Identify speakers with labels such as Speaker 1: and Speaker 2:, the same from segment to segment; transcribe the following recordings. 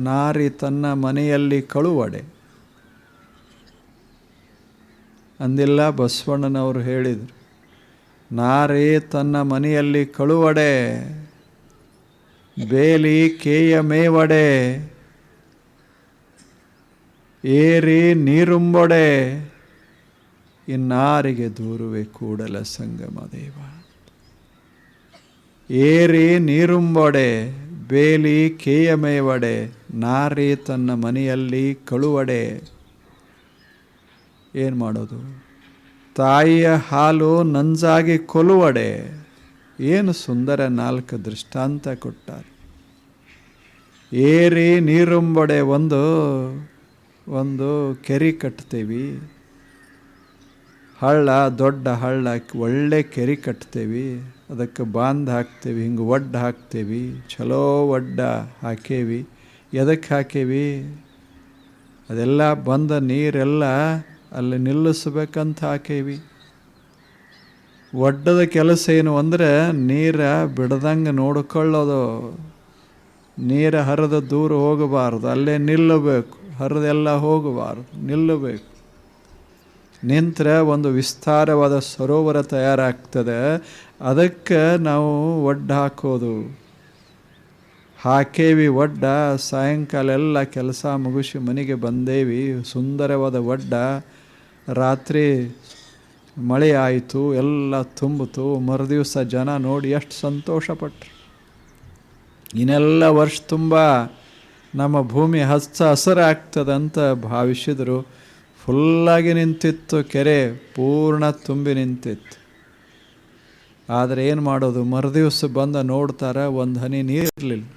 Speaker 1: ನಾರಿ ತನ್ನ ಮನೆಯಲ್ಲಿ ಕಳುವಡೆ. ಅಂದಿಲ್ಲ ಬಸವಣ್ಣನವರು ಹೇಳಿದರು, ನಾರಿ ತನ್ನ ಮನೆಯಲ್ಲಿ ಕಳುವಡೆ, ಬೇಲಿ ಕೇಯ ಮೇವಡೆ, ಏರಿ ನೀರುಂಬೊಡೆ, ಇನ್ನಾರಿಗೆ ದೂರುವೆ ಕೂಡಲ ಸಂಗಮ ದೇವ. ಏರಿ ನೀರುಂಬೊಡೆ, ಬೇಲಿ ಕೇಯ ಮೇವಡೆ ನಾರಿ ತನ್ನ ಮನೆಯಲ್ಲಿ ಕಳುವಡೆ. ಏನು ಮಾಡೋದು? ತಾಯಿಯ ಹಾಲು ನಂಜಾಗಿ ಕೊಲುವಡೆ. ಏನು ಸುಂದರ ನಾಲ್ಕು ದೃಷ್ಟಾಂತ ಕೊಟ್ಟಾರೆ. ಏರಿ ನೀರುಂಬಡೆ ಒಂದು ಒಂದು ಕೆರೆ ಕಟ್ತೇವಿ. ಹಳ್ಳ, ದೊಡ್ಡ ಹಳ್ಳ, ಒಳ್ಳೆ ಕೆರೆ ಕಟ್ತೇವಿ. ಅದಕ್ಕೆ ಬಾಂಧ ಹಾಕ್ತೇವೆ, ಹಿಂಗೆ ಒಡ್ಡ ಹಾಕ್ತೇವಿ ಚಲೋ ಒಡ್ಡ ಹಾಕೇವಿ. ಎದಕ್ಕೆ ಹಾಕೇವಿ? ಅದೆಲ್ಲ ಬಂದ ನೀರೆಲ್ಲ ಅಲ್ಲಿ ನಿಲ್ಲಿಸ್ಬೇಕಂತ ಹಾಕೇವಿ. ಒಡ್ಡದ ಕೆಲಸ ಏನು ಅಂದರೆ ನೀರ ಬಿಡದಂಗೆ ನೋಡಿಕೊಳ್ಳೋದು. ನೀರು ಹರಿದ ದೂರ ಹೋಗಬಾರ್ದು, ಅಲ್ಲೇ ನಿಲ್ಲಬೇಕು, ಹರಿದೆಲ್ಲ ಹೋಗಬಾರ್ದು, ನಿಲ್ಲಬೇಕು. ನಿಂತರೆ ಒಂದು ವಿಸ್ತಾರವಾದ ಸರೋವರ ತಯಾರಾಗ್ತದೆ. ಅದಕ್ಕೆ ನಾವು ಒಡ್ಡ ಹಾಕೋದು. ಹಾಕೇವಿ ಒಡ್ಡ ಸಾಯಂಕಾಲ ಎಲ್ಲ ಕೆಲಸ ಮುಗಿಸಿ ಮನೆಗೆ ಬಂದೇವಿ. ಸುಂದರವಾದ ಒಡ್ಡ ರಾತ್ರಿ ಮಳೆ ಆಯಿತು, ಎಲ್ಲ ತುಂಬಿತು. ಮರುದಿವಸ ಜನ ನೋಡಿ ಎಷ್ಟು ಸಂತೋಷಪಟ್ರು. ಇನ್ನೆಲ್ಲ ವರ್ಷ ತುಂಬ ನಮ್ಮ ಭೂಮಿ ಹಚ್ಚ ಹಸರಾಗ್ತದಂತ ಭಾವಿಸಿದರು. ಫುಲ್ಲಾಗಿ ನಿಂತಿತ್ತು, ಕೆರೆ ಪೂರ್ಣ ತುಂಬಿ ನಿಂತಿತ್ತು. ಆದರೆ ಏನು ಮಾಡೋದು? ಮರುದಿವಸ ಬಂದ ನೋಡ್ತಾರೆ, ಒಂದು ಹನಿ ನೀರಿರಲಿಲ್ಲ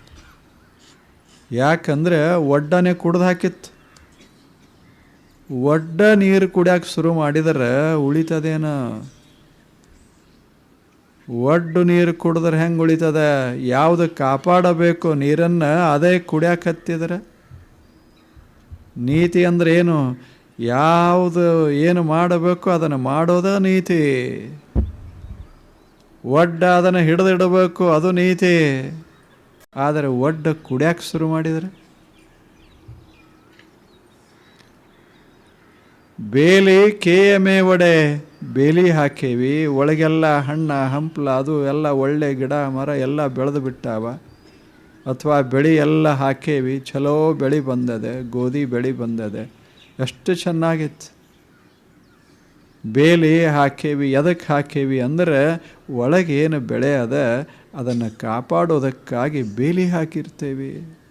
Speaker 1: ಯಾಕಂದರೆ ಒಡ್ಡನೆ ಕುಡ್ದು ಹಾಕಿತ್ತು. ಒಡ್ಡ ನೀರು ಕುಡಿಯೋಕೆ ಶುರು ಮಾಡಿದರೆ ಉಳಿತದೇನ? ಒಡ್ಡು ನೀರು ಕುಡಿದ್ರೆ ಹೆಂಗೆ ಉಳಿತದೆ? ಯಾವುದು ಕಾಪಾಡಬೇಕು ನೀರನ್ನು ಅದೇ ಕುಡಿಯಕ್ಕೆ ಹತ್ತಿದ್ರೆ? ನೀತಿ ಅಂದ್ರೆ ಏನು? ಯಾವುದು ಏನು ಮಾಡಬೇಕು ಅದನ್ನು ಮಾಡೋದ ನೀತಿ. ಒಡ್ಡ ಅದನ್ನು ಹಿಡಿದಿಡಬೇಕು ಅದು ನೀತಿ. ಆದರೆ ಒಡ್ಡ ಕುಡಿಯಕ್ಕೆ ಶುರು ಮಾಡಿದರೆ? ಬೇಲಿ ಕೇಯಮೇ ಒಡೆ, ಬೇಲಿ ಹಾಕೇವಿ, ಒಳಗೆಲ್ಲ ಹಣ್ಣ, ಹಂಪ್ಲ, ಅದು ಎಲ್ಲ ಒಳ್ಳೆ ಗಿಡ, ಮರ ಎಲ್ಲ ಬೆಳೆದು ಬಿಟ್ಟಾವ. ಅಥವಾ ಬೆಳೆ ಎಲ್ಲ ಹಾಕೇವಿ ಚಲೋ ಬೆಳೆ ಬಂದದೆ, ಗೋಧಿ ಬೆಳೆ ಬಂದದೆ. ಎಷ್ಟು ಚೆನ್ನಾಗಿತ್ತು. ಬೇಲಿ ಹಾಕೇವಿ ಎದಕ್ಕೆ ಹಾಕೇವಿ ಅಂದರೆ ಒಳಗೇನು ಬೆಳೆ ಅದ ಅದನ್ನು ಕಾಪಾಡೋದಕ್ಕಾಗಿ ಬೇಲಿ ಹಾಕಿರ್ತೇವೆ.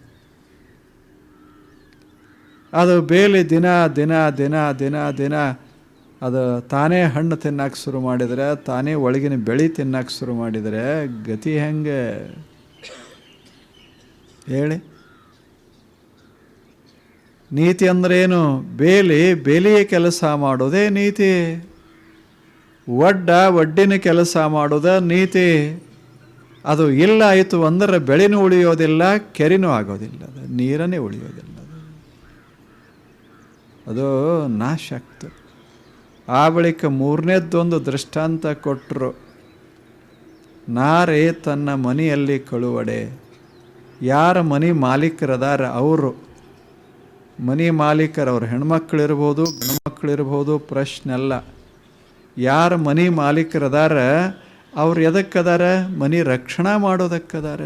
Speaker 1: ಅದು ಬೇಲಿ ದಿನ ದಿನ ದಿನ ದಿನ ದಿನ. ಅದು ತಾನೇ ಹಣ್ಣು ತಿನ್ನಕ್ಕೆ ಶುರು ಮಾಡಿದರೆ, ತಾನೇ ಒಳಗಿನ ಬೆಳೆ ತಿನ್ನಕ್ಕೆ ಶುರು ಮಾಡಿದರೆ ಗತಿ ಹೆಂಗೆ? ಹೇಳಿ. ನೀತಿ ಅಂದ್ರೇನು? ಬೇಲಿ ಬೇಲಿಯ ಕೆಲಸ ಮಾಡೋದೇ ನೀತಿ. ಒಡ್ಡ ಒಡ್ಡಿನ ಕೆಲಸ ಮಾಡೋದ ನೀತಿ. ಅದು ಇಲ್ಲ ಆಯಿತು ಅಂದರೆ ಬೆಳೆನೂ ಉಳಿಯೋದಿಲ್ಲ, ಕೆರೆನೂ ಆಗೋದಿಲ್ಲ. ನೀರನ್ನೇ ಉಳಿಯೋದಿಲ್ಲ. ಅದು. ನಾಶ ಆಗ್ತದೆ ಆ ಬಳಿಕ ಮೂರನೇದ್ದೊಂದು ದೃಷ್ಟಾಂತ ಕೊಟ್ಟರು ನಾರೇ ತನ್ನ ಮನೆಯಲ್ಲಿ ಕಳುವಡೆ. ಯಾರ ಮನೆ ಮಾಲೀಕರದಾರ ಅವರು? ಮನೆ ಮಾಲೀಕರವ್ರು ಹೆಣ್ಮಕ್ಳಿರ್ಬೋದು, ಗಂಡ್ಮಕ್ಳಿರ್ಬೋದು ಪ್ರಶ್ನೆ ಅಲ್ಲ. ಯಾರ ಮನೆ ಮಾಲೀಕರದಾರ? ಅವ್ರು ಎದಕ್ಕದಾರ? ಮನೆ ರಕ್ಷಣಾ ಮಾಡೋದಕ್ಕದಾರ.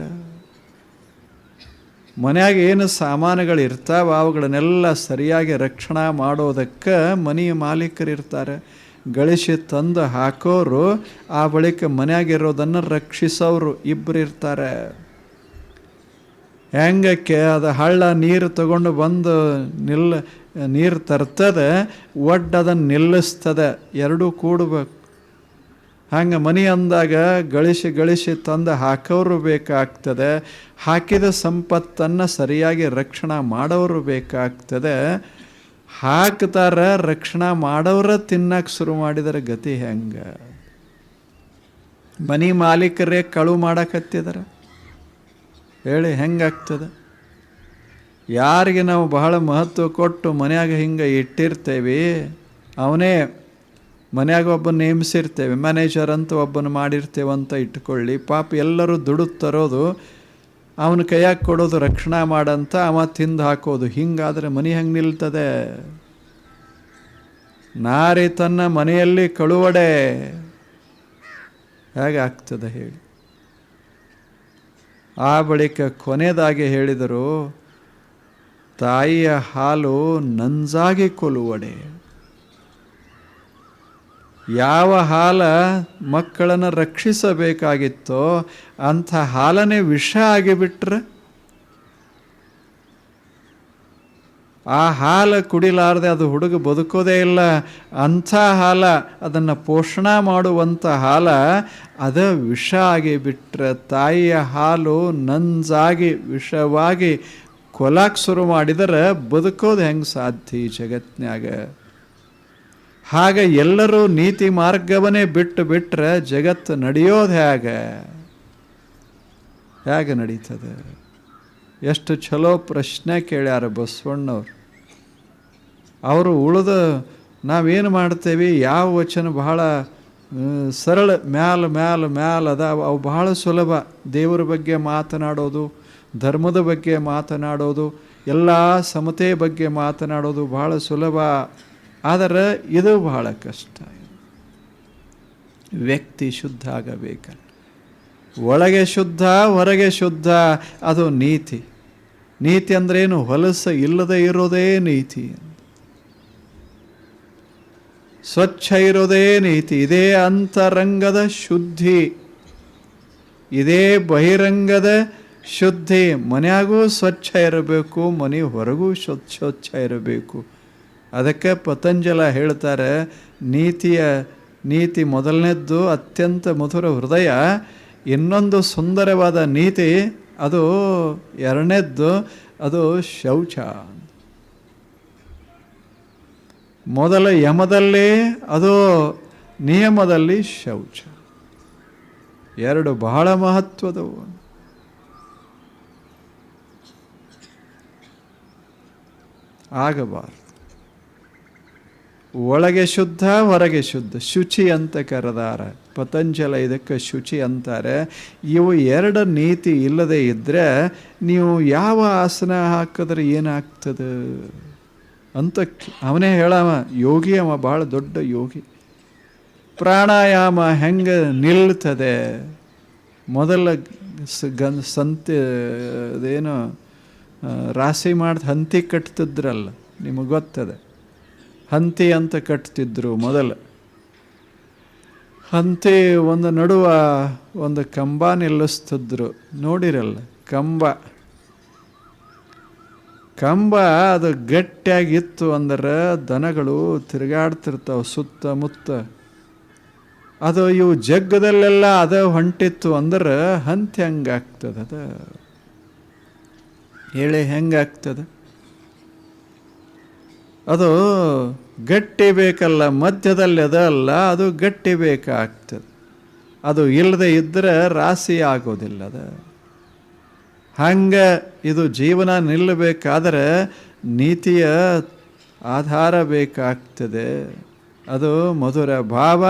Speaker 1: ಮನ್ಯಾಗ ಏನು ಸಾಮಾನುಗಳು ಇರ್ತಾವ, ಅವುಗಳನ್ನೆಲ್ಲ ಸರಿಯಾಗಿ ರಕ್ಷಣಾ ಮಾಡೋದಕ್ಕೆ ಮನೆಯ ಮಾಲೀಕರು ಇರ್ತಾರೆ. ಗಳಿಸಿ ತಂದು ಹಾಕೋರು, ಆ ಬಳಿಕ ಮನೆಯಾಗಿರೋದನ್ನು ರಕ್ಷಿಸೋರು ಇಬ್ಬರು ಇರ್ತಾರೆ. ಹೆಂಗಕ್ಕೆ? ಅದು ಹಳ್ಳ ನೀರು ತಗೊಂಡು ಬಂದು ನಿಲ್ಲ ನೀರು ತರ್ತದೆ ಒಡ್ಡು ಅದನ್ನು ನಿಲ್ಲಿಸ್ತದೆ, ಎರಡೂ ಕೂಡಬೇಕು. ಹಂಗೆ ಮನೆ ಅಂದಾಗ ಗಳಿಸಿ ಗಳಿಸಿ ತಂದು ಹಾಕೋರು ಬೇಕಾಗ್ತದೆ. ಹಾಕಿದ ಸಂಪತ್ತನ್ನು ಸರಿಯಾಗಿ ರಕ್ಷಣಾ ಮಾಡೋರು ಬೇಕಾಗ್ತದೆ. ಹಾಕ್ತಾರ, ರಕ್ಷಣಾ ಮಾಡೋರ ತಿನ್ನಕ್ಕೆ ಶುರು ಮಾಡಿದರೆ ಗತಿ ಹೆಂಗೆ? ಮನೆ ಮಾಲೀಕರೇ ಕಳು ಮಾಡಕತ್ತಿದಾರೆ? ಹೇಳಿ ಹೆಂಗಾಗ್ತದೆ ಯಾರಿಗೆ ನಾವು ಬಹಳ ಮಹತ್ವ ಕೊಟ್ಟು ಮನೆಯಾಗ ಹಿಂಗೆ ಇಟ್ಟಿರ್ತೇವೆ, ಅವನೇ ಮನ್ಯಾಗ ಒಬ್ಬ ನೇಮಿಸಿರ್ತೇವೆ ಮ್ಯಾನೇಜರ್ ಅಂತ ಒಬ್ಬನ ಮಾಡಿರ್ತೇವೆ ಅಂತ ಇಟ್ಕೊಳ್ಳಿ ಪಾಪ ಎಲ್ಲರೂ ದುಡುತ್ತರೋದು ತರೋದು, ಅವನ ಕೈಯಾಗ ಕೊಡೋದು ರಕ್ಷಣಾ ಮಾಡಂತ ಅವ ತಿಂದು ಹಾಕೋದು. ಹಿಂಗಾದ್ರೆ ಮನೆ ಹೆಂಗೆ ನಿಲ್ತದೆ? ನಾರಿ ತನ್ನ ಮನೆಯಲ್ಲಿ ಕಳುವಡೆ. ಹೇಗೆ ಆಗ್ತದೆ ಹೇಳಿ. ಆ ಬಳಿಕ ಕೊನೆಯದಾಗಿ ಹೇಳಿದರು, ತಾಯಿಯ ಹಾಲು ನಂಜಾಗಿ ಕೊಲುವಡೆ. ಯಾವ ಹಾಲ ಮಕ್ಕಳನ್ನು ರಕ್ಷಿಸಬೇಕಾಗಿತ್ತೋ ಅಂಥ ಹಾಲನೇ ವಿಷ ಆಗಿಬಿಟ್ರೆ? ಆ ಹಾಲು ಕುಡಿಲಾರದೆ ಅದು ಹುಡುಗ ಬದುಕೋದೇ ಇಲ್ಲ. ಅಂಥ ಹಾಲ, ಅದನ್ನು ಪೋಷಣ ಮಾಡುವಂಥ ಹಾಲ, ಅದ ವಿಷ ಆಗಿ ಬಿಟ್ಟರೆ ತಾಯಿಯ ಹಾಲು ನಂಜಾಗಿ ವಿಷವಾಗಿ ಕೊಲಾಕ್ ಶುರು ಮಾಡಿದರೆ ಬದುಕೋದು ಹೆಂಗೆ ಸಾಧ್ಯ ಈ ಜಗತ್ನ್ಯಾಗ? ಹಾಗೆ ಎಲ್ಲರೂ ನೀತಿ ಮಾರ್ಗವನ್ನೇ ಬಿಟ್ಟು ಬಿಟ್ಟರೆ ಜಗತ್ತು ನಡೆಯೋದು ಹೇಗೆ? ಹೇಗೆ ನಡೀತದೆ? ಎಷ್ಟು ಚಲೋ ಪ್ರಶ್ನೆ ಕೇಳ್ಯಾರ ಬಸವಣ್ಣವ್ರು. ಅವರು ಉಳಿದ ನಾವೇನು ಮಾಡ್ತೇವೆ? ಯಾವ ವಚನ ಬಹಳ ಸರಳ, ಮ್ಯಾಲ ಮ್ಯಾಲ ಮ್ಯಾಲ ಅದ ಅವು ಬಹಳ ಸುಲಭ. ದೇವರ ಬಗ್ಗೆ ಮಾತನಾಡೋದು, ಧರ್ಮದ ಬಗ್ಗೆ ಮಾತನಾಡೋದು, ಎಲ್ಲ ಸಮತೆ ಬಗ್ಗೆ ಮಾತನಾಡೋದು ಬಹಳ ಸುಲಭ. ಆದರೆ ಇದು ಬಹಳ ಕಷ್ಟ. ವ್ಯಕ್ತಿ ಶುದ್ಧ ಆಗಬೇಕಲ್ಲ. ಒಳಗೆ ಶುದ್ಧ, ಹೊರಗೆ ಶುದ್ಧ, ಅದು ನೀತಿ. ನೀತಿ ಅಂದ್ರೇನು ಹೊಲಸು ಇಲ್ಲದೆ ಇರೋದೇ ನೀತಿ. ಸ್ವಚ್ಛ ಇರೋದೇ ನೀತಿ. ಇದೇ ಅಂತರಂಗದ ಶುದ್ಧಿ. ಇದೇ ಬಹಿರಂಗದ ಶುದ್ಧಿ. ಮನೆಯಾಗೂ ಸ್ವಚ್ಛ ಇರಬೇಕು, ಮನೆ ಹೊರಗೂ ಸ್ವಚ್ಛ ಸ್ವಚ್ಛ ಇರಬೇಕು. ಅದಕ್ಕೆ ಪತಂಜಲ ಹೇಳ್ತಾರೆ, ನೀತಿಯ ನೀತಿ ಮೊದಲನೇದ್ದು ಅತ್ಯಂತ ಮಧುರ ಹೃದಯ, ಇನ್ನೊಂದು ಸುಂದರವಾದ ನೀತಿ, ಅದು ಎರಡನೇದ್ದು, ಅದು ಶೌಚ ಮೊದಲ ಯಮದಲ್ಲಿ, ಅದು ನಿಯಮದಲ್ಲಿ ಶೌಚ. ಎರಡು ಬಹಳ ಮಹತ್ವದವು. ಆಗಬಾರದು. ಒಳಗೆ ಶುದ್ಧ, ಹೊರಗೆ ಶುದ್ಧ. ಶುಚಿ ಅಂತ ಕರೆದಾರ. ಪತಂಜಲ ಇದಕ್ಕೆ ಶುಚಿ ಅಂತಾರೆ. ಇವು ಎರಡು ನೀತಿ ಇಲ್ಲದೆ ಇದ್ದರೆ ನೀವು ಯಾವ ಆಸನ ಹಾಕಿದ್ರೆ ಏನಾಗ್ತದೆ? ಅಂತ ಅವನೇ ಹೇಳವ, ಯೋಗಿ ಅವ, ಭಾಳ ದೊಡ್ಡ ಯೋಗಿ. ಪ್ರಾಣಾಯಾಮ ಹೆಂಗೆ ನಿಲ್ತದೆ? ಮೊದಲ ಗನ್ ಸಂತೆ, ಅದೇನು ರಾಶಿ ಮಾಡಿ ಹಂತಿ ಕಟ್ತಿದ್ರಲ್ಲ, ನಿಮಗೆ ಗೊತ್ತದೆ? ಹಂತಿ ಅಂತ ಕಟ್ತಿದ್ರು ಮೊದಲು. ಹಂತಿ ಒಂದು ನಡುವ ಒಂದು ಕಂಬ ನಿಲ್ಲಿಸ್ತಿದ್ರು. ನೋಡಿರಲ್ಲ, ಕಂಬ. ಕಂಬ ಅದು ಗಟ್ಟಿಯಾಗಿತ್ತು ಅಂದ್ರೆ ದನಗಳು ತಿರುಗಾಡ್ತಿರ್ತಾವೆ ಸುತ್ತಮುತ್ತ. ಅದು ಇವು ಜಗ್ಗದಲ್ಲೆಲ್ಲ ಅದ ಹೊಂಟಿತ್ತು ಅಂದ್ರೆ ಹಂತಿ ಹೆಂಗಾಗ್ತದ ಅದು. ಹೇಳಿ ಹೆಂಗಾಗ್ತದೆ? ಅದು ಗಟ್ಟಿ ಬೇಕಲ್ಲ, ಮಧ್ಯದಲ್ಲಿ ಅದಲ್ಲ, ಅದು ಗಟ್ಟಿ ಬೇಕಾಗ್ತದೆ. ಅದು ಇಲ್ಲದೆ ಇದ್ದರೆ ರಾಶಿ ಆಗೋದಿಲ್ಲ ಅದು. ಹಂಗೆ ಇದು ಜೀವನ ನಿಲ್ಲಬೇಕಾದರೆ ನೀತಿಯ ಆಧಾರ ಬೇಕಾಗ್ತದೆ. ಅದು ಮಧುರ ಭಾವ,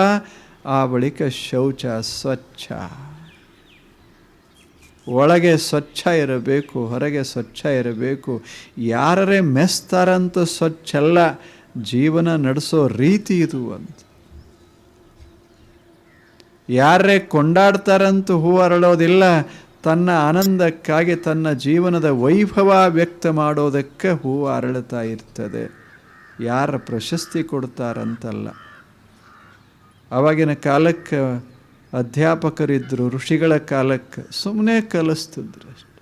Speaker 1: ಆ ಬಳಿಕ ಶೌಚ, ಸ್ವಚ್ಛ. ಒಳಗೆ ಸ್ವಚ್ಛ ಇರಬೇಕು, ಹೊರಗೆ ಸ್ವಚ್ಛ ಇರಬೇಕು. ಯಾರೇ ಮೆಸ್ತಾರಂತ ಸ್ವಚ್ಛಲ್ಲ ಜೀವನ ನಡೆಸೋ ರೀತಿ ಇದು ಅಂತ. ಯಾರೇ ಕೊಂಡಾಡ್ತಾರಂತೂ ಹೂ ಅರಳೋದಿಲ್ಲ, ತನ್ನ ಆನಂದಕ್ಕಾಗಿ ತನ್ನ ಜೀವನದ ವೈಭವ ವ್ಯಕ್ತ ಮಾಡೋದಕ್ಕೆ ಹೂ ಅರಳುತ್ತಾ ಇರ್ತದೆ. ಯಾರ ಪ್ರಶಸ್ತಿ ಕೊಡ್ತಾರಂತಲ್ಲ. ಅವಾಗಿನ ಕಾಲಕ್ಕೆ ಅಧ್ಯಾಪಕರಿದ್ದರು ಋಷಿಗಳ ಕಾಲಕ್ಕೆ ಸುಮ್ಮನೆ ಕಲಿಸ್ತಿದ್ರು ಅಷ್ಟೆ.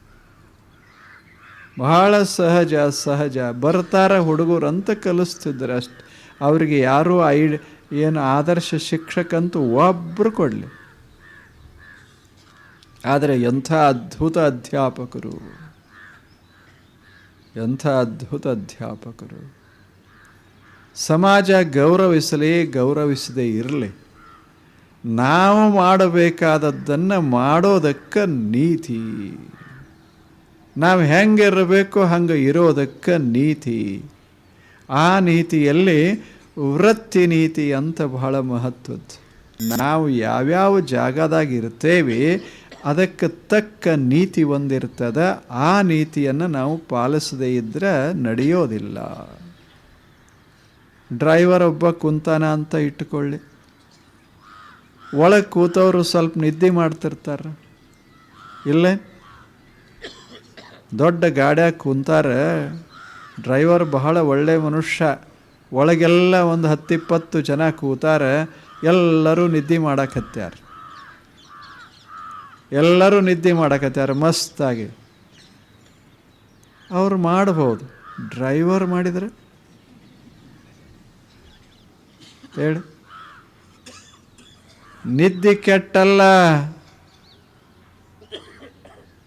Speaker 1: ಬಹಳ ಸಹಜ ಸಹಜ ಬರ್ತಾರ ಹುಡುಗರು ಅಂತ ಕಲಿಸ್ತಿದ್ರು ಅಷ್ಟೆ. ಅವರಿಗೆ ಯಾರೂ ಐ ಏನು ಆದರ್ಶ ಶಿಕ್ಷಕಂತೂ ಒಬ್ಬರು ಕೊಡಲಿ. ಆದರೆ ಎಂಥ ಅದ್ಭುತ ಅಧ್ಯಾಪಕರು. ಎಂಥ ಅದ್ಭುತ ಅಧ್ಯಾಪಕರು. ಸಮಾಜ ಗೌರವಿಸಲೇ ಗೌರವಿಸದೇ ಇರಲಿ. ನಾವು ಮಾಡಬೇಕಾದದ್ದನ್ನು ಮಾಡೋದಕ್ಕೆ ನೀತಿ. ನಾವು ಹೆಂಗಿರಬೇಕು, ಹಂಗೆ ಇರೋದಕ್ಕೆ ನೀತಿ. ಆ ನೀತಿಯಲ್ಲಿ ವೃತ್ತಿ ನೀತಿ ಅಂತ ಬಹಳ ಮಹತ್ವದ್ದು. ನಾವು ಯಾವ್ಯಾವ ಜಾಗದಾಗ ಇರ್ತೇವೆ, ಅದಕ್ಕೆ ತಕ್ಕ ನೀತಿ ಒಂದಿರ್ತದೆ, ಆ ನೀತಿಯನ್ನು ನಾವು ಪಾಲಿಸದೇ ಇದ್ದರೆ ನಡೆಯೋದಿಲ್ಲ. ಡ್ರೈವರ್ ಒಬ್ಬ ಕುಂತಾನ ಅಂತ ಇಟ್ಕೊಳ್ಳಿ ಒಳಗೆ ಕೂತವರು ಸ್ವಲ್ಪ ನಿದ್ದೆ ಮಾಡ್ತಿರ್ತಾರೆ. ಇಲ್ಲೇ? ದೊಡ್ಡ ಗಾಡ್ಯಾಗ ಕುಂತಾರೆ. ಡ್ರೈವರ್ ಬಹಳ ಒಳ್ಳೆ ಮನುಷ್ಯ. ಒಳಗೆಲ್ಲ ಒಂದು ಹತ್ತಿಪ್ಪತ್ತು ಜನ ಕೂತಾರೆ. ಎಲ್ಲರೂ ನಿದ್ದೆ ಮಾಡಕತ್ಯಾರ ಎಲ್ಲರೂ ನಿದ್ದೆ ಮಾಡಕತ್ಯಾರ ಮಸ್ತಾಗಿ. ಅವ್ರು ಮಾಡ್ಬೋದು. ಡ್ರೈವರ್ ಮಾಡಿದರೆ? ಹೇಳಿ. ನಿದ್ದೆ ಕೆಟ್ಟಲ್ಲ.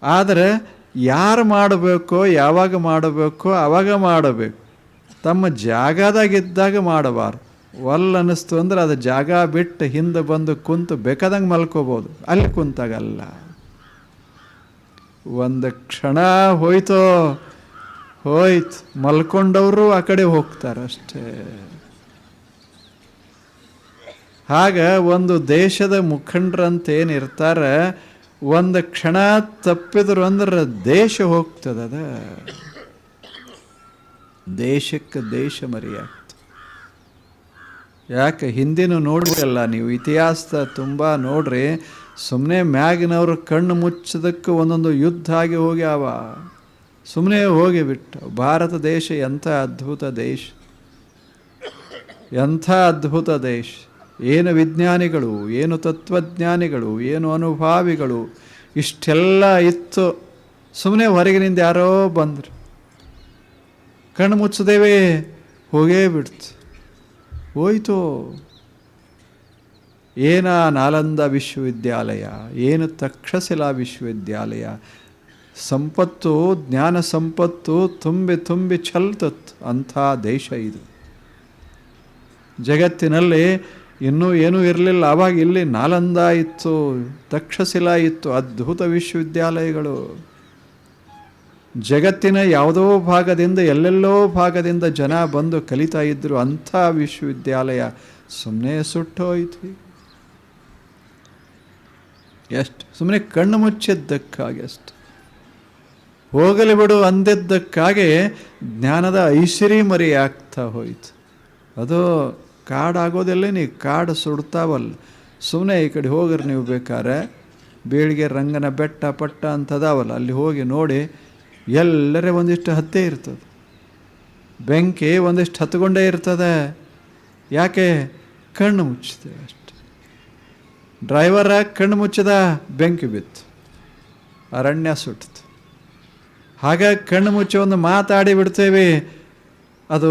Speaker 1: ಆದರೆ ಯಾರು ಮಾಡಬೇಕೋ, ಯಾವಾಗ ಮಾಡಬೇಕೋ ಅವಾಗ ಮಾಡಬೇಕು. ತಮ್ಮ ಜಾಗದಾಗಿದ್ದಾಗ ಮಾಡಬಾರ್ದು. ಒಲ್ಲ ಅನ್ನಿಸ್ತು ಅಂದ್ರೆ ಅದು ಜಾಗ ಬಿಟ್ಟು ಹಿಂದೆ ಬಂದು ಕುಂತು ಬೇಕಾದಂಗೆ ಮಲ್ಕೋಬೋದು. ಅಲ್ಲಿ ಕುಂತಾಗಲ್ಲ. ಒಂದು ಕ್ಷಣ ಹೋಯ್ತೋ, ಹೋಯ್ತು. ಮಲ್ಕೊಂಡವರು ಆ ಕಡೆ ಹೋಗ್ತಾರೆ ಅಷ್ಟೇ ಆಗ ಒಂದು ದೇಶದ ಮುಖಂಡರಂತೇನಿರ್ತಾರೆ, ಒಂದು ಕ್ಷಣ ತಪ್ಪಿದ್ರು ಅಂದ್ರೆ ದೇಶ ಹೋಗ್ತದದ. ದೇಶಕ್ಕೆ ದೇಶ ಮರಿಯಾಗ್ತದೆ ಯಾಕೆ ಹಿಂದಿನ ನೋಡಿಲ್ಲ ನೀವು, ಇತಿಹಾಸದ ತುಂಬ ನೋಡ್ರಿ ಸುಮ್ಮನೆ ಮ್ಯಾಗಿನವರು ಕಣ್ಣು ಮುಚ್ಚದಕ್ಕೆ ಒಂದೊಂದು ಯುದ್ಧ ಆಗಿ ಹೋಗ್ಯಾವ. ಸುಮ್ಮನೆ ಹೋಗಿ ಬಿಟ್ಟು. ಭಾರತ ದೇಶ ಎಂಥ ಅದ್ಭುತ ದೇಶ. ಎಂಥ ಅದ್ಭುತ ದೇಶ. ಏನು ವಿಜ್ಞಾನಿಗಳು, ಏನು ತತ್ವಜ್ಞಾನಿಗಳು, ಏನು ಅನುಭಾವಿಗಳು, ಇಷ್ಟೆಲ್ಲ ಇತ್ತು. ಸುಮ್ಮನೆ ಹೊರಗಿನಿಂದ ಯಾರೋ ಬಂದರು. ಕಣ್ಣು ಮುಚ್ಚದೇವೆ? ಹೋಗೇ ಬಿಡ್ತು. ಹೋಯ್ತು. ಏನ ನಾಲಂದ ವಿಶ್ವವಿದ್ಯಾಲಯ, ಏನು ತಕ್ಷಶಿಲಾ ವಿಶ್ವವಿದ್ಯಾಲಯ? ಸಂಪತ್ತು, ಜ್ಞಾನ ಸಂಪತ್ತು ತುಂಬಿ ತುಂಬಿ ಚಲ್ತತ್ ಅಂಥ ದೇಶ ಇದು. ಜಗತ್ತಿನಲ್ಲಿ ಇನ್ನೂ ಏನೂ ಇರಲಿಲ್ಲ. ಆವಾಗ ಇಲ್ಲಿ ನಾಲಂದ ಇತ್ತು ತಕ್ಷಶಿಲಾ ಇತ್ತು ಅದ್ಭುತ ವಿಶ್ವವಿದ್ಯಾಲಯಗಳು. ಜಗತ್ತಿನ ಯಾವುದೋ ಭಾಗದಿಂದ, ಎಲ್ಲೆಲ್ಲೋ ಭಾಗದಿಂದ ಜನ ಬಂದು ಕಲಿತಾ ಇದ್ದರು ಅಂಥ ವಿಶ್ವವಿದ್ಯಾಲಯ ಸುಮ್ಮನೆ ಸುಟ್ಟೋಯ್ತು. ಎಷ್ಟು? ಸುಮ್ಮನೆ ಕಣ್ಣು ಮುಚ್ಚಿದ್ದಕ್ಕಾಗಿ ಅಷ್ಟು. ಹೋಗಲಿ ಬಿಡು ಅಂದಿದ್ದಕ್ಕಾಗೆ ಜ್ಞಾನದ ಐಶ್ವರಿ ಆಗ್ತಾ ಹೋಯ್ತು. ಅದು ಕಾಡಾಗೋದಿಲ್ಲ ನೀವು ಕಾಡು ಸುಡ್ತಾವಲ್ಲ. ಸುಮ್ಮನೆ ಈ ಕಡೆ ಹೋಗ್ರಿ ನೀವು ಬೇಕಾದ್ರೆ. ಬೇಳಿಗೆ ರಂಗನ ಬೆಟ್ಟ ಪಟ್ಟ ಅಂತದಾವಲ್ಲ, ಅಲ್ಲಿ ಹೋಗಿ ನೋಡಿ ಎಲ್ಲರೇ ಒಂದಿಷ್ಟು ಹತ್ತೇ ಇರ್ತದೆ. ಬೆಂಕಿ ಒಂದಿಷ್ಟು ಹತ್ಕೊಂಡೇ ಇರ್ತದೆ. ಯಾಕೆ? ಕಣ್ಣು ಮುಚ್ಚಿದೆ ಅಷ್ಟೆ. ಡ್ರೈವರ ಕಣ್ಣು ಮುಚ್ಚಿದ ಬೆಂಕಿ ಬಿತ್ತು. ಅರಣ್ಯ ಸುಟ್ಟಿತು ಹಾಗಾಗಿ ಕಣ್ಣು ಮುಚ್ಚಿ ಒಂದು ಮಾತಾಡಿ ಬಿಡ್ತೇವೆ. ಅದು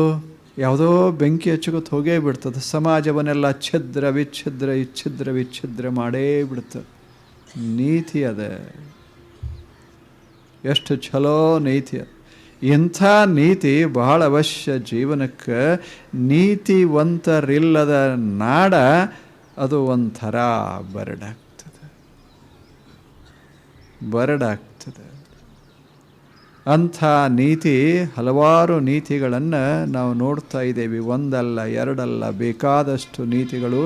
Speaker 1: ಯಾವುದೋ ಬೆಂಕಿ ಹಚ್ಕೋತ ಹೋಗೇ ಬಿಡ್ತದೆ. ಸಮಾಜವನ್ನೆಲ್ಲ ಛಿದ್ರ ವಿಚ್ಛಿದ್ರ, ಇಚ್ಛಿದ್ರ ವಿಚ್ಛಿದ್ರ ಮಾಡೇ ಬಿಡ್ತದೆ. ನೀತಿ ಅದ. ಎಷ್ಟು ಛಲೋ ನೀತಿ ಅದ. ಇಂಥ ನೀತಿ ಬಹಳ ಅವಶ್ಯ ಜೀವನಕ್ಕೆ. ನೀತಿವಂತರಿಲ್ಲದ ನಾಡ ಅದು ಒಂಥರ ಬರಡಾಗ್ತದೆ. ಬರಡಾಗ್ತದೆ. ಅಂಥ ನೀತಿ, ಹಲವಾರು ನೀತಿಗಳನ್ನು ನಾವು ನೋಡ್ತಾ ಇದ್ದೇವೆ. ಒಂದಲ್ಲ, ಎರಡಲ್ಲ, ಬೇಕಾದಷ್ಟು ನೀತಿಗಳು,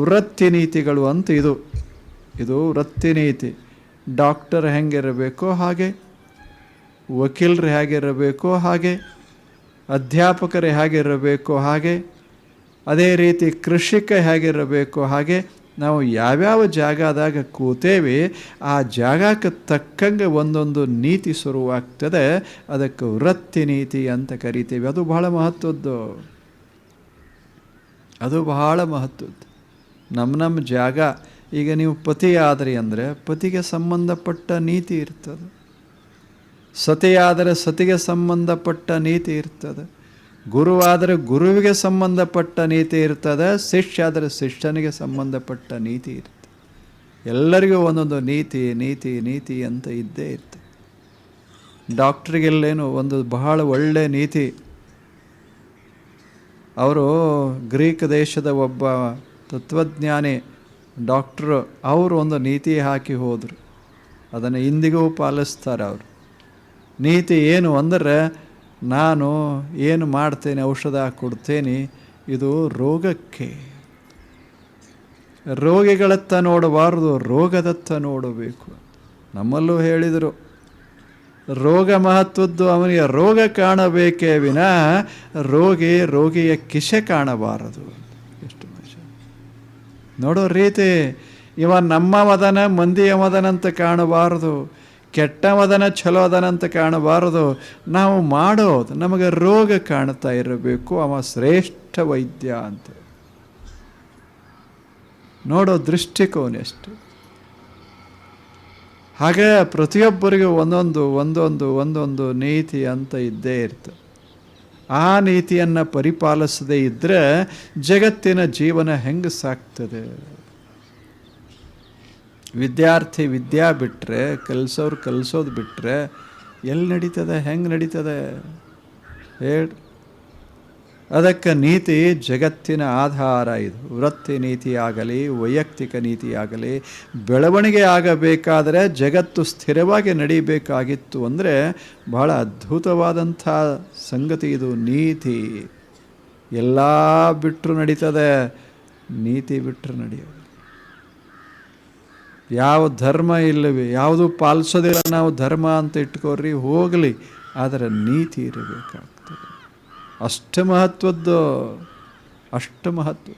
Speaker 1: ವೃತ್ತಿ ನೀತಿಗಳು ಅಂತ ಇದು. ಇದು ವೃತ್ತಿ ನೀತಿ. ಡಾಕ್ಟರ್ ಹೆಂಗಿರಬೇಕೋ ಹಾಗೆ, ವಕೀಲರು ಹೇಗಿರಬೇಕೋ ಹಾಗೆ, ಅಧ್ಯಾಪಕರು ಹೇಗಿರಬೇಕೋ ಹಾಗೆ, ಅದೇ ರೀತಿ ಕೃಷಿಕ ಹೇಗಿರಬೇಕೋ ಹಾಗೆ ನಾವು ಯಾವ್ಯಾವ ಜಾಗದಾಗ ಕೂತೇವೆ, ಆ ಜಾಗಕ್ಕೆ ತಕ್ಕಂಗೆ ಒಂದೊಂದು ನೀತಿ ಶುರುವಾಗ್ತದೆ. ಅದಕ್ಕೆ ವೃತ್ತಿ ನೀತಿ ಅಂತ ಕರಿತೀವಿ. ಅದು ಬಹಳ ಮಹತ್ವದ್ದು. ಅದು ಬಹಳ ಮಹತ್ವದ್ದು. ನಮ್ಮ ನಮ್ಮ ಜಾಗ. ಈಗ ನೀವು ಪತಿ ಆದ್ರಿ ಅಂದರೆ ಪತಿಗೆ ಸಂಬಂಧಪಟ್ಟ ನೀತಿ ಇರ್ತದೆ. ಸತಿಯಾದರೆ ಸತಿಗೆ ಸಂಬಂಧಪಟ್ಟ ನೀತಿ ಇರ್ತದೆ. ಗುರುವಾದರೆ ಗುರುವಿಗೆ ಸಂಬಂಧಪಟ್ಟ ನೀತಿ ಇರ್ತದೆ ಶಿಷ್ಯ ಆದರೆ ಶಿಷ್ಯನಿಗೆ ಸಂಬಂಧಪಟ್ಟ ನೀತಿ ಇರ್ತದೆ. ಎಲ್ಲರಿಗೂ ಒಂದೊಂದು ನೀತಿ ನೀತಿ ನೀತಿ ಅಂತ ಇದ್ದೇ ಇರ್ತದೆ. ಡಾಕ್ಟ್ರಿಗೆಲ್ಲೇನು ಒಂದು ಬಹಳ ಒಳ್ಳೆ ನೀತಿ. ಅವರು ಗ್ರೀಕ್ ದೇಶದ ಒಬ್ಬ ತತ್ವಜ್ಞಾನಿ, ಡಾಕ್ಟ್ರು, ಅವರು ಒಂದು ನೀತಿ ಹಾಕಿ ಹೋದರು. ಅದನ್ನು ಇಂದಿಗೂ ಪಾಲಿಸ್ತಾರೆ ಅವರು. ನೀತಿ ಏನು ಅಂದರೆ ನಾನು ಏನು ಮಾಡ್ತೇನೆ, ಔಷಧ ಕೊಡ್ತೇನೆ, ಇದು ರೋಗಕ್ಕೆ. ರೋಗಿಗಳತ್ತ ನೋಡಬಾರದು, ರೋಗದತ್ತ ನೋಡಬೇಕು. ನಮ್ಮಲ್ಲೂ ಹೇಳಿದರು, ರೋಗ ಮಹತ್ವದ್ದು ಅವನಿಗೆ ರೋಗ ಕಾಣಬೇಕೇ ವಿನ ರೋಗಿ ರೋಗಿಯ ಕಿಶೆ ಕಾಣಬಾರದು. ಎಷ್ಟು ನೋಡೋ ರೀತಿ, ಇವ ನಮ್ಮ ಮದನ, ಮಂದಿಯ ಮದನಂತ ಕಾಣಬಾರದು. ಕೆಟ್ಟ ಮದನ ಚಲೋ ಅದನಂತ ಕಾಣಬಾರದು. ನಾವು ಮಾಡೋದು ನಮಗೆ ರೋಗ ಕಾಣ್ತಾ ಇರಬೇಕು. ಅವ ಶ್ರೇಷ್ಠ ವೈದ್ಯ ಅಂತ. ನೋಡೋ ದೃಷ್ಟಿಕೋನ ಎಷ್ಟು ಹಾಗೆ ಪ್ರತಿಯೊಬ್ಬರಿಗೂ ಒಂದೊಂದು ಒಂದೊಂದು ಒಂದೊಂದು ನೀತಿ ಅಂತ ಇದ್ದೇ ಇರ್ತದೆ ಆ ನೀತಿಯನ್ನು ಪರಿಪಾಲಿಸದೇ ಇದ್ದರೆ ಜಗತ್ತಿನ ಜೀವನ ಹೆಂಗೆ ಸಾಕ್ತದೆ ವಿದ್ಯಾರ್ಥಿ ವಿದ್ಯಾ ಬಿಟ್ಟರೆ ಕಲಿಸೋರು ಕಲಿಸೋದು ಬಿಟ್ಟರೆ ಎಲ್ಲಿ ನಡೀತದೆ, ಹೆಂಗೆ ನಡೀತದೆ? ಹೇಳಿ. ಅದಕ್ಕೆ ನೀತಿ ಜಗತ್ತಿನ ಆಧಾರ ಇದು. ವೃತ್ತಿ ನೀತಿ ಆಗಲಿ ವೈಯಕ್ತಿಕ ನೀತಿ ಆಗಲಿ ಬೆಳವಣಿಗೆ ಆಗಬೇಕಾದರೆ ಜಗತ್ತು ಸ್ಥಿರವಾಗಿ ನಡೀಬೇಕಾಗಿತ್ತು ಅಂದರೆ ಬಹಳ ಅದ್ಭುತವಾದಂಥ ಸಂಗತಿ ಇದು, ನೀತಿ. ಎಲ್ಲ ಬಿಟ್ಟರು ನಡೀತದೆ, ನೀತಿ ಬಿಟ್ಟರು ನಡೆಯೋದು ಯಾವ ಧರ್ಮ ಇಲ್ಲವೇ, ಯಾವುದು ಪಾಲಿಸೋದಿಲ್ಲ ನಾವು ಧರ್ಮ ಅಂತ ಇಟ್ಕೋರಿ, ಹೋಗಲಿ. ಆದರೆ ನೀತಿ ಇರಬೇಕಾಗ್ತದೆ. ಅಷ್ಟು ಮಹತ್ವದ್ದು, ಅಷ್ಟು ಮಹತ್ವ.